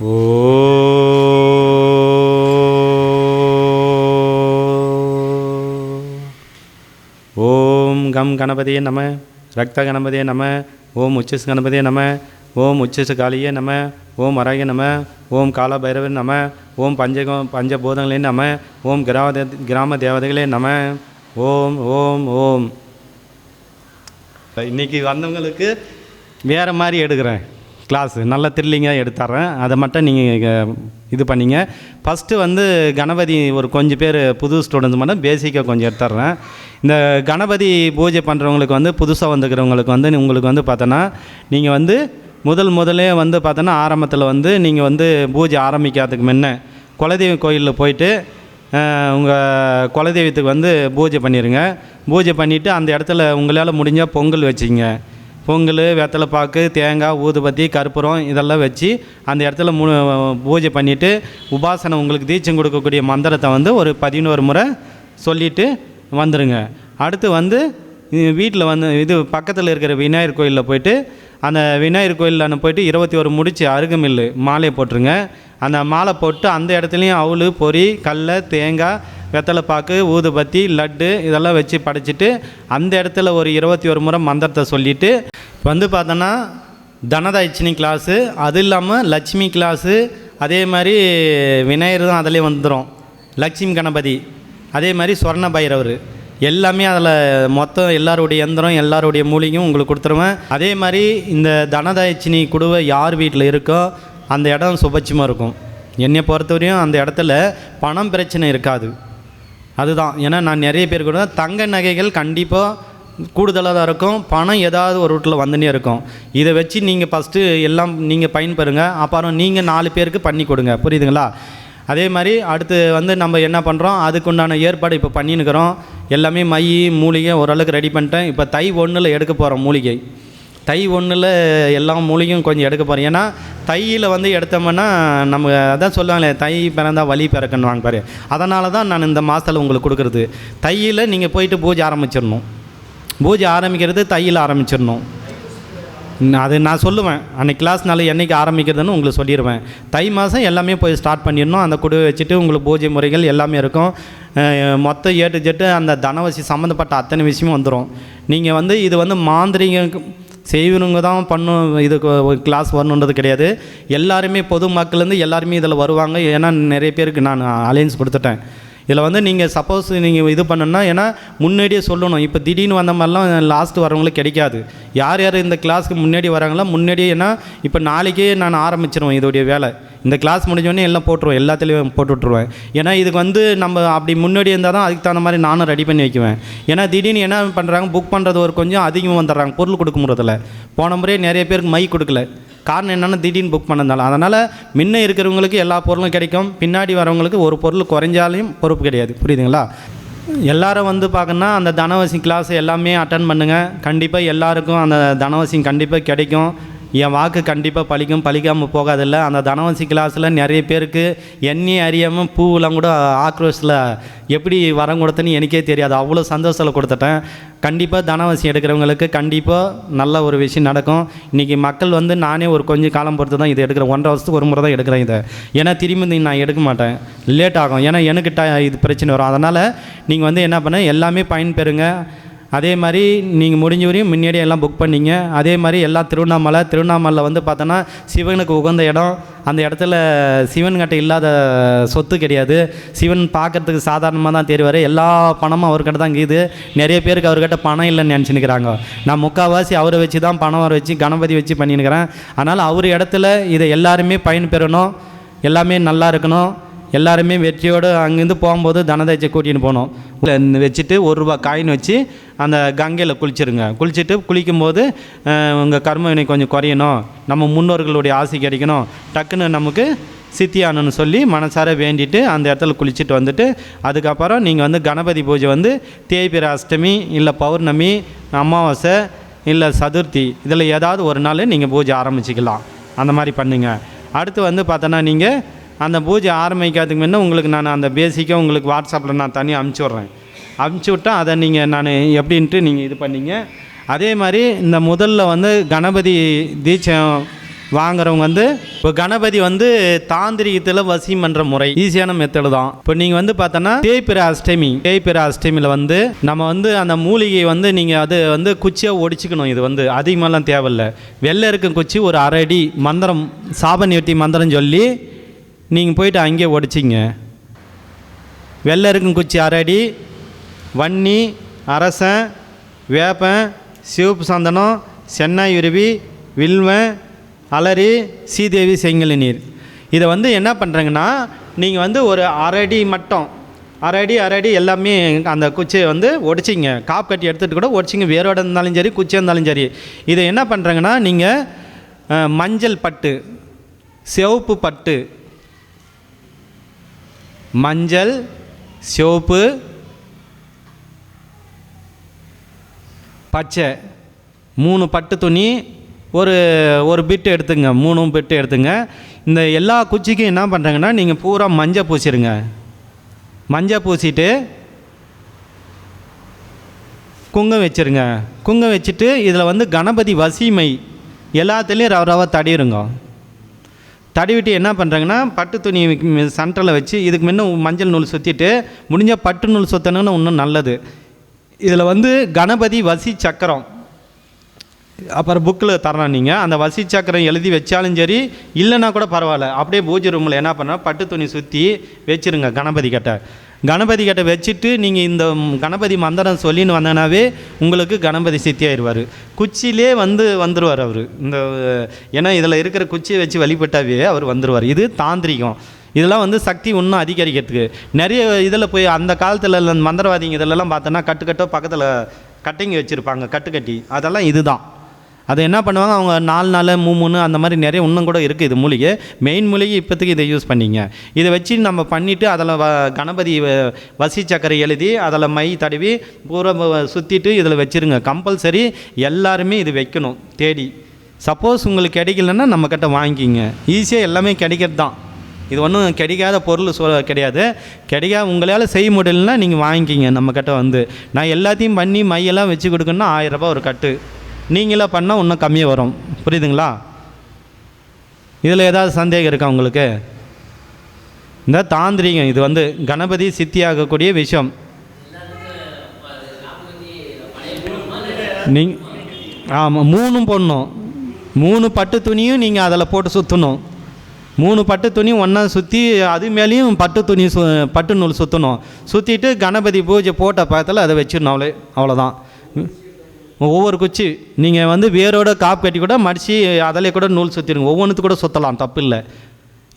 ஓம் come கணபதியே நம ரக்த கணபதியே நம ஓம் உச்சிஸ் கணபதியே நம ஓம் உச்சிஸ் காளியே நம ஓம் அராய நம ஓம் கால பைரவர் நம ஓம் பஞ்சகம் பஞ்சபூதங்களே நம ஓம் கிராம கிராம தேவதைகளே நம. ஓம் ஓம் ஓம். இன்னைக்கு வந்தவங்களுக்கு வேறு மாதிரி எடுக்கிறேன். கிளாஸ் நல்ல த்ரில்லிங்காக எடுத்துறேன். அதை மட்டும் நீங்கள் இது பண்ணிங்க. ஃபஸ்ட்டு வந்து கணபதி ஒரு கொஞ்சம் பேர் புது ஸ்டூடெண்ட்ஸ் மட்டும் பேசிக்காக கொஞ்சம் எடுத்துட்றேன் இந்த கணபதி பூஜை பண்ணுறவங்களுக்கு வந்து புதுசாக வந்துக்கிறவங்களுக்கு வந்து உங்களுக்கு வந்து பார்த்தோன்னா நீங்கள் வந்து முதல் முதலே வந்து பார்த்தோன்னா ஆரம்பத்தில் வந்து நீங்கள் வந்து பூஜை ஆரம்பிக்காததுக்கு முன்ன குலதெய்வ கோயிலில் போயிட்டு உங்கள் குலதெய்வத்துக்கு வந்து பூஜை பண்ணிடுங்க பூஜை பண்ணிவிட்டு அந்த இடத்துல உங்களால் முடிஞ்சால் பொங்கல் வச்சிங்க பொங்கல் வெத்தலை பாக்கு தேங்காய் ஊதுபத்தி கற்பூரம் இதெல்லாம் வச்சு அந்த இடத்துல மு பூஜை பண்ணிவிட்டு உபாசனை உங்களுக்கு தீட்சம் கொடுக்கக்கூடிய மந்திரத்தை வந்து ஒரு பதினோரு முறை சொல்லிவிட்டு வந்துடுங்க அடுத்து வந்து வீட்டில் வந்து இது பக்கத்தில் இருக்கிற விநாயகர் கோயிலில் போயிட்டு அந்த விநாயகர் கோயிலில் போயிட்டு இருபத்தி ஒரு முடிச்சு அருகமில்லு மாலையை போட்டுருங்க. அந்த மாலை போட்டு அந்த இடத்துலையும் அவுள் பொரி கடல தேங்காய் வெத்தலை பாக்கு ஊதுபத்தி லட்டு இதெல்லாம் வச்சு படைச்சிட்டு அந்த இடத்துல ஒரு இருபத்தி ஒரு முறை மந்திரத்தை சொல்லிவிட்டு வந்து பார்த்தோன்னா தனதாய்ச்சினி கிளாஸு அது இல்லாமல் லட்சுமி கிளாஸு அதே மாதிரி விநாயகர் தான் அதிலே வந்துடும் லட்சுமி கணபதி அதே மாதிரி சொர்ண பைரவர் எல்லாமே அதில் மொத்தம் எல்லாருடைய எந்திரம் எல்லாருடைய மூலிகையும் உங்களுக்கு கொடுத்துருவேன். அதே மாதிரி இந்த தனதாய்ச்சினி குடுவை யார் வீட்டில் இருக்கோ அந்த இடம் சுபட்சமாக இருக்கும். என்னை பொறுத்தவரையும் அந்த இடத்துல பணம் பிரச்சனை இருக்காது. அதுதான். ஏன்னா நான் நிறைய பேர் கூட தங்க நகைகள் கண்டிப்பாக கூடுதலாக தான் இருக்கும். பணம் ஏதாவது ஒரு ரூட்டில் வந்துனே இருக்கும். இதை வச்சு நீங்கள் ஃபஸ்ட்டு எல்லாம் நீங்கள் பயன்பெறுங்க. அப்புறம் நீங்கள் நாலு பேருக்கு பண்ணி கொடுங்க. புரியுதுங்களா? அதே மாதிரி அடுத்து வந்து நம்ம என்ன பண்ணுறோம் அதுக்குண்டான ஏற்பாடு இப்போ பண்ணின்னுக்கிறோம். எல்லாமே மை மூலிகை ஓரளவுக்கு ரெடி பண்ணிட்டேன். இப்போ தை ஒன்றில் எடுக்க போகிறோம் மூலிகை. தை ஒன்றில் எல்லா மூலிகையும் கொஞ்சம் எடுக்க போகிறோம் ஏன்னா தையில் வந்து எடுத்தோம்னா நம்ம அதான் சொல்லுவாங்களே தை பிறந்தா வலி பிறக்கணுவாங்க பாரு. அதனால தான் நான் இந்த மாதத்தில் உங்களுக்கு கொடுக்குறது. தையில் நீங்கள் போயிட்டு பூஜை ஆரம்பிச்சிடணும். பூஜை ஆரம்பிக்கிறது தையில் ஆரம்பிச்சிடணும். அது நான் சொல்லுவேன். அன்னைக்கு கிளாஸ்னால என்னைக்கு ஆரம்பிக்கிறதுன்னு உங்களுக்கு சொல்லிடுவேன் தை மாதம் எல்லாமே போய் ஸ்டார்ட் பண்ணிடணும். அந்த குடுவை வச்சுட்டு உங்களுக்கு பூஜை முறைகள் எல்லாமே இருக்கும். மொத்தம் மொத்த ஏட்டு ஜெட்டு அந்த தனவசி சம்மந்தப்பட்ட அத்தனை விஷயமும் வந்துடும் நீங்கள் வந்து இது வந்து மாந்திரிக செய்வனுங்க தான் பண்ணும் இதுக்கு கிளாஸ் வரணுன்றது கிடையாது. எல்லாருமே பொதுமக்கள்லேருந்து எல்லாருமே இதில் வருவாங்க. ஏன்னா நிறைய பேருக்கு நான் அலையன்ஸ் கொடுத்துட்டேன். இதில் வந்து நீங்கள் சப்போஸ் நீங்கள் இது பண்ணணும்னா ஏன்னா முன்னாடியே சொல்லணும். இப்போ திடீர்னு வந்த மாதிரிலாம் லாஸ்ட்டு வரவங்களுக்கு கிடைக்காது. யார் யார் இந்த கிளாஸ்க்கு முன்னாடி வராங்களோ முன்னாடியே ஏன்னா இப்போ நாளைக்கே நான் ஆரம்பிச்சிருவேன் இதோடைய வேலை. இந்த கிளாஸ் முடிஞ்சோடனே எல்லாம் போட்டுருவேன் எல்லாத்துலேயும் போட்டு விட்ருவேன் ஏன்னா இதுக்கு வந்து நம்ம அப்படி முன்னாடி இருந்தால் தான் அதுக்கு தகுந்த மாதிரி நானும் ரெடி பண்ணி வைக்குவேன். ஏன்னா திடீர்னு என்ன பண்ணுறாங்க புக் பண்ணுறது ஒரு கொஞ்சம் அதிகமாக வந்துடுறாங்க பொருள் கொடுக்க முடியறதில்ல. போன முறையே நிறைய பேருக்கு மை கொடுக்கல. காரணம் என்னென்னா திடீர்னு புக் பண்ணதால அதனால் முன்ன இருக்கிறவங்களுக்கு எல்லா பொருளும் கிடைக்கும். பின்னாடி வரவங்களுக்கு ஒரு பொருள் குறைஞ்சாலையும் பொறுப்பு கிடையாது. புரியுதுங்களா? எல்லாரும் வந்து பார்க்கணுன்னா அந்த தனவசி கிளாஸ் எல்லாமே அட்டன் பண்ணுங்கள் கண்டிப்பாக எல்லாருக்கும் அந்த தனவசி கண்டிப்பாக கிடைக்கும். என் வாக்கு கண்டிப்பாக பழிக்கும் பழிக்காமல் போகாதில்ல. அந்த தனவசி கிளாஸில் நிறைய பேருக்கு எண்ணி அறியாமல் பூவெல்லாம் கூட ஆக்ரோஷில் எப்படி வரம் கொடுத்தேன்னு எனக்கே தெரியாது. அவ்வளோ சந்தோஷத்தில் கொடுத்துட்டேன். கண்டிப்பாக தனவசி எடுக்கிறவங்களுக்கு கண்டிப்பாக நல்ல ஒரு விஷயம் நடக்கும். இன்றைக்கி மக்கள் வந்து நானே ஒரு கொஞ்சம் காலம் பொறுத்து தான் இதை எடுக்கிறேன். ஒன்றரை வருஷத்துக்கு ஒரு முறை தான் எடுக்கிறேன் இதை. ஏன்னா திரும்பி நான் எடுக்க மாட்டேன். லேட் ஆகும். ஏன்னா எனக்கு ட இது பிரச்சனை வரும். அதனால் நீங்கள் வந்து என்ன பண்ண? எல்லாமே பயன்பெறுங்க. அதே மாதிரி நீங்கள் முடிஞ்ச வரையும் முன்னாடியே எல்லாம் புக் பண்ணீங்க. அதே மாதிரி எல்லாம் திருவண்ணாமலை திருவண்ணாமலையில் வந்து பார்த்தோன்னா சிவனுக்கு உகந்த இடம். அந்த இடத்துல சிவன்கிட்ட இல்லாத சொத்து கிடையாது. சிவன் பார்க்கறதுக்கு சாதாரணமாக தான் தெரிவார் எல்லா பணமும் அவர்கிட்ட தான் இருக்குது நிறைய பேருக்கு அவர்கிட்ட பணம் இல்லைன்னு நினச்சினுக்கிறாங்க நான் முக்கால்வாசி அவரை வச்சு தான் பணம் வர வச்சு கணபதி வச்சு பண்ணினுக்கிறேன் அதனால் அவர் இடத்துல இதை எல்லாருமே பயன்பெறணும். எல்லாமே நல்லா இருக்கணும். எல்லாருமே வெற்றியோடு அங்கேருந்து போகும்போது தனதாய்ச்சி கூட்டின்னு போனோம். வச்சுட்டு ஒரு ரூபா காயின் வச்சு அந்த கங்கையில் குளிச்சிருங்க. குளிச்சுட்டு குளிக்கும்போது உங்கள் கர்ம வினை கொஞ்சம் குறையணும். நம்ம முன்னோர்களுடைய ஆசை கிடைக்கணும். டக்குன்னு நமக்கு சித்தியானன்னு சொல்லி மனசார வேண்டிட்டு அந்த இடத்துல குளிச்சுட்டு வந்துட்டு அதுக்கப்புறம் நீங்கள் வந்து கணபதி பூஜை வந்து தேய்பிர அஷ்டமி இல்லை பௌர்ணமி அமாவாசை இல்லை சதுர்த்தி இதில் ஏதாவது ஒரு நாள் நீங்கள் பூஜை ஆரம்பிச்சிக்கலாம். அந்த மாதிரி பண்ணுங்கள் அடுத்து வந்து பார்த்தோன்னா நீங்கள் அந்த பூஜை ஆரம்பிக்கிறதுக்கு முன்னே உங்களுக்கு நான் அந்த பேசிக்காக உங்களுக்கு வாட்ஸ்அப்பில் நான் தனியாக அமுச்சு விட்றேன். அமுச்சு விட்டா அதை நீங்கள் நான் எப்படின்ட்டு நீங்கள் இது பண்ணிங்க. அதே மாதிரி இந்த முதல்ல வந்து கணபதி தீட்சம் வாங்குறவங்க வந்து இப்போ கணபதி வந்து தாந்திரிகத்தில் வசியம் பண்ணுற முறை ஈஸியான மெத்தடு தான். இப்போ நீங்கள் வந்து பார்த்தோன்னா தேய்பிர அஷ்டமி தேய்பிர அஷ்டமியில் வந்து நம்ம வந்து அந்த மூலிகையை வந்து நீங்கள் அது வந்து குச்சியாக ஒடிச்சுக்கணும். இது வந்து அதிகமாகலாம் தேவையில்லை. வெள்ளை இருக்கும் குச்சி ஒரு அரை அடி மந்திரம் சாப நிவர்த்தி மந்திரம் சொல்லி நீங்கள் போயிட்டு அங்கேயே உடைச்சிங்க வெள்ளை இருக்கும் குச்சி அரை அடி வன்னி அரசன் வேப்பன் சிவப்பு சந்தனம் சென்னாய் உருவி வில்வன் அலரி சீதேவி செங்கல் நீர். இதை வந்து என்ன பண்ணுறங்கன்னா நீங்கள் வந்து ஒரு அரை அடி மட்டும் அரை அடி அரை அடி எல்லாமே அந்த குச்சியை வந்து ஒடிச்சிங்க. காப் கட்டி எடுத்துகிட்டு கூட ஒடிச்சிங்க. வேரோட இருந்தாலும் சரி குச்சியாக இருந்தாலும் சரி. இதை என்ன பண்ணுறங்கன்னா நீங்கள் மஞ்சள் பட்டு சிவப்பு பட்டு மஞ்சள் சிவப்பு பச்சை. மூணு பட்டு துணி ஒரு ஒரு பிட்டு எடுத்துங்க மூணு பிட்டு எடுத்துங்க. இந்த எல்லா குச்சிக்கும் என்ன பண்ணுறாங்கன்னா நீங்கள் பூரா மஞ்சள் பூசிடுங்க. மஞ்சள் பூசிட்டு குங்கம் வச்சிருங்க. குங்கம் வச்சுட்டு இதில் வந்து கணபதி வசிமை. எல்லாத்துலேயும் ரவ ரவ தடிருங்க தடவிட்டு என்ன பண்ணுறாங்கன்னா பட்டு துணி சென்டரில் வச்சு இதுக்கு முன்ன மஞ்சள் நூல் சுற்றிட்டு முடிஞ்சால் பட்டு நூல் சுற்றணுன்னு இன்னும் நல்லது. இதில் வந்து கணபதி வசி சக்கரம். அப்புறம் புக்கில் தரலாம் நீங்கள் அந்த வசி சக்கரம் எழுதி வச்சாலும் சரி இல்லைன்னா கூட பரவாயில்ல. அப்படியே பூஜை ரூமில் என்ன பண்ணால் பட்டு துணி சுற்றி வச்சிருங்க கணபதி கிட்ட. கணபதி கிட்ட வச்சுட்டு நீங்கள் இந்த கணபதி மந்திரம் சொல்லின்னு வந்தனாவே உங்களுக்கு கணபதி சித்தி ஆயிடுவார் குச்சியிலே வந்து வந்துடுவார் அவர். இந்த ஏன்னா இதில் இருக்கிற குச்சியை வச்சு வழிபட்டாவே அவர் வந்துடுவார் இது தாந்திரிகம். இதெல்லாம் வந்து சக்தி இன்னும் அதிகரிக்கிறதுக்கு. நிறைய இதில் போய் அந்த காலத்தில் மந்திரவாதிங்க இதிலெல்லாம் பார்த்தோன்னா கட்டுக்கட்டோ பக்கத்தில் கட்டிங்க வச்சுருப்பாங்க கட்டுக்கட்டி. அதெல்லாம் இதுதான். அதை என்ன பண்ணுவாங்க? அவங்க நாலு நாள் மூணு மூணு அந்த மாதிரி நிறைய இன்னும் கூட இருக்குது இது மூலிகை. மெயின் மூலிகை இப்போதைக்கு இதை யூஸ் பண்ணிங்க. இதை வச்சு நம்ம பண்ணிவிட்டு அதில் வ கணபதி வ- வசி சக்கரை எழுதி அதில் மை தடவி பூரா சுற்றிட்டு இதில் வச்சுருங்க. கம்பல்சரி எல்லாருமே இது வைக்கணும் தேடி. சப்போஸ் உங்களுக்கு கிடைக்கலன்னா நம்மக்கிட்ட வாங்கிக்கிங்க ஈஸியாக எல்லாமே கிடைக்கிறது தான். இது ஒன்றும் கிடைக்காத பொருள் சொ கிடையாது. கிடைக்காத உங்களால் செய்ய முடியலன்னா நீங்கள் வாங்கிக்கிங்க நம்மக்கிட்ட வந்து. நான் எல்லாத்தையும் பண்ணி மையெல்லாம் வச்சு கொடுக்கணுன்னா ஆயிரரூபா ஒரு கட்டு. நீங்களே பண்ணால் இன்னும் கம்மியாக வரும். புரியுதுங்களா? இதில் ஏதாவது சந்தேகம் இருக்கா உங்களுக்கு? இந்த தாந்திரிகம் இது வந்து கணபதி சித்தியாகக்கூடிய விஷயம். நீ ஆமாம் மூணும் போடணும். மூணு பட்டு துணியும் நீங்கள் அதில் போட்டு சுற்றணும் மூணு பட்டு துணி ஒன்றா சுற்றி அது மேலேயும் பட்டு துணி சு பட்டு நூல் சுற்றணும் சுற்றிட்டு கணபதி பூஜை போட்ட பக்கத்தில் அதை வச்சிடணும் அவ்வளோ அவ்வளோதான் ஒவ்வொரு குச்சி நீங்கள் வந்து வேரோட காப்பு கட்டி கூட மடித்து அதிலே கூட நூல் சுற்றிடுங்க ஒவ்வொன்றுத்து கூட சுற்றலாம் தப்பு இல்லை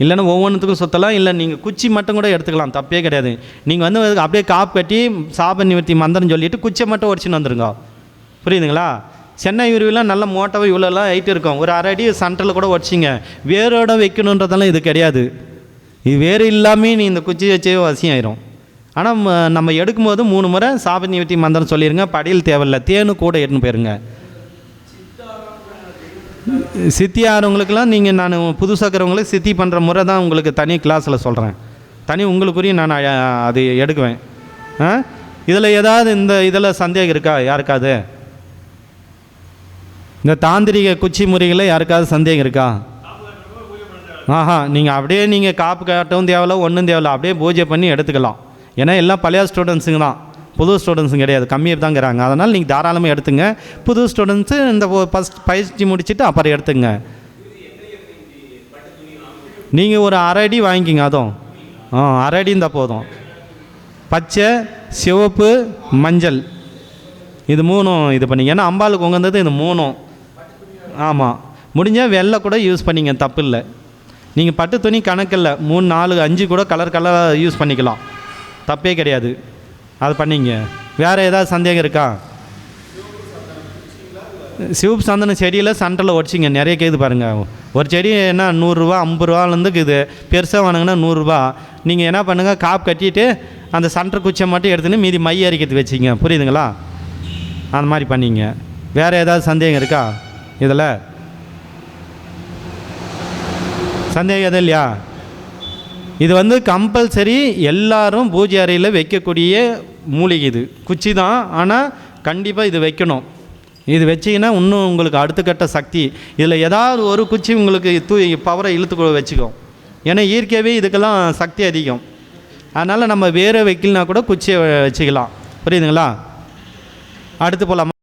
இல்லைன்னா ஒவ்வொன்றுத்துக்கும் சுற்றலாம் இல்லை நீங்கள் குச்சி மட்டும் கூட எடுத்துக்கலாம் தப்பே கிடையாது. நீங்கள் வந்து அப்படியே காப்பு கட்டி சாப நிவர்த்தி மந்திரம் சொல்லிட்டு குச்சியை மட்டும் உடச்சின்னு வந்துருங்க. புரியுதுங்களா? சென்னை உருவிலாம் நல்ல மோட்டாவை இவ்வளோலாம் ஹைட் இருக்கும். ஒரு அரை அடி சென்டரில் கூட உடச்சிங்க வேரோட வைக்கணுன்றதெல்லாம் இது கிடையாது. இது வேறு இல்லாமல் நீ இந்த குச்சி வச்சே வசியம் ஆயிரும் ஆனால் நம்ம எடுக்கும்போது மூணு முறை சாப நிவர்த்தி மந்திரம் சொல்லிடுங்க படியில் தேவையில்ல. தேனு கூட எடுத்துன்னு போயிருங்க. சித்தியாரவங்களுக்கெல்லாம் நீங்கள் நான் புதுசாக இருக்கிறவங்களுக்கு சித்தி பண்ணுற முறை தான் உங்களுக்கு தனி கிளாஸில் சொல்கிறேன் தனி உங்களுக்குரிய நான் அது எடுக்குவேன். ஆ? இதில் ஏதாவது இந்த இதில் சந்தேகம் இருக்கா? யாருக்காவது? இந்த தாந்திரிக குச்சி முறைகளில் யாருக்காவது சந்தேகம் இருக்கா? ஆஹா நீங்கள் அப்படியே நீங்கள் காப்பு காட்டவும் தேவையில்ல ஒன்றும் தேவையில்ல. அப்படியே பூஜை பண்ணி எடுத்துக்கலாம். ஏன்னா எல்லாம் பழைய ஸ்டூடெண்ட்ஸுங்க தான். புது ஸ்டூடெண்ட்ஸும் கிடையாது. கம்மியாக தாங்கிறாங்க. அதனால் நீங்கள் தாராளமாக எடுத்துங்க. புது ஸ்டூடெண்ட்ஸு இந்த ஃபஸ்ட் பயிற்சி முடிச்சுட்டு அப்புறம் எடுத்துங்க. நீங்கள் ஒரு அரை அடி வாங்கிக்கிங்க அதுவும் ஆ அரை அடி இருந்தால் போதும். பச்சை சிவப்பு மஞ்சள். இது மூணும் இது பண்ணிங்க. ஏன்னா அம்பாளுக்கு உகந்தது இது மூணும். ஆமாம் முடிஞ்சால் வெள்ளை கூட யூஸ் பண்ணிங்க தப்பு இல்லை நீங்கள் பட்டு துணி கணக்கில்லை. மூணு நாலு அஞ்சு கூட கலர் கலராக யூஸ் பண்ணிக்கலாம். தப்பே கிடையாது. அது பண்ணிங்க. வேறு ஏதாவது சந்தேகம் இருக்கா? சிவப்பு சந்தன செடியில் சண்டலில் உடச்சிங்க நிறைய கேது பாருங்கள் ஒரு செடி என்ன நூறுரூவா ஐம்பது ரூபாலேருந்து இருக்குது. பெருசாக வாங்கினா நூறுரூவா. நீங்கள் என்ன பண்ணுங்கள் காப் கட்டிட்டு அந்த சண்டர் குச்சை மட்டும் எடுத்துன்னு மீதி மை அரிக்கிறது வச்சிங்க. புரியுதுங்களா? அந்த மாதிரி பண்ணிங்க. வேறு ஏதாவது சந்தேகம் இருக்கா? இதில்? சந்தேகம் எதுவும் இல்லையா? இது வந்து கம்பல்சரி எல்லாரும் பூஜை அறையில் வைக்கக்கூடிய மூலிகை இது. குச்சி தான் ஆனால் கண்டிப்பாக இது வைக்கணும். இது வச்சிங்கன்னா இன்னும் உங்களுக்கு அடுத்த கட்ட சக்தி. இதில் ஏதாவது ஒரு குச்சி உங்களுக்கு தூ பவரை இழுத்து வச்சுக்கும். ஏன்னா இயற்கையாகவே இதுக்கெல்லாம் சக்தி அதிகம். அதனால் நம்ம வேறு வைக்கலனா கூட குச்சியை வச்சுக்கலாம். புரியுதுங்களா? அடுத்து போகலாமா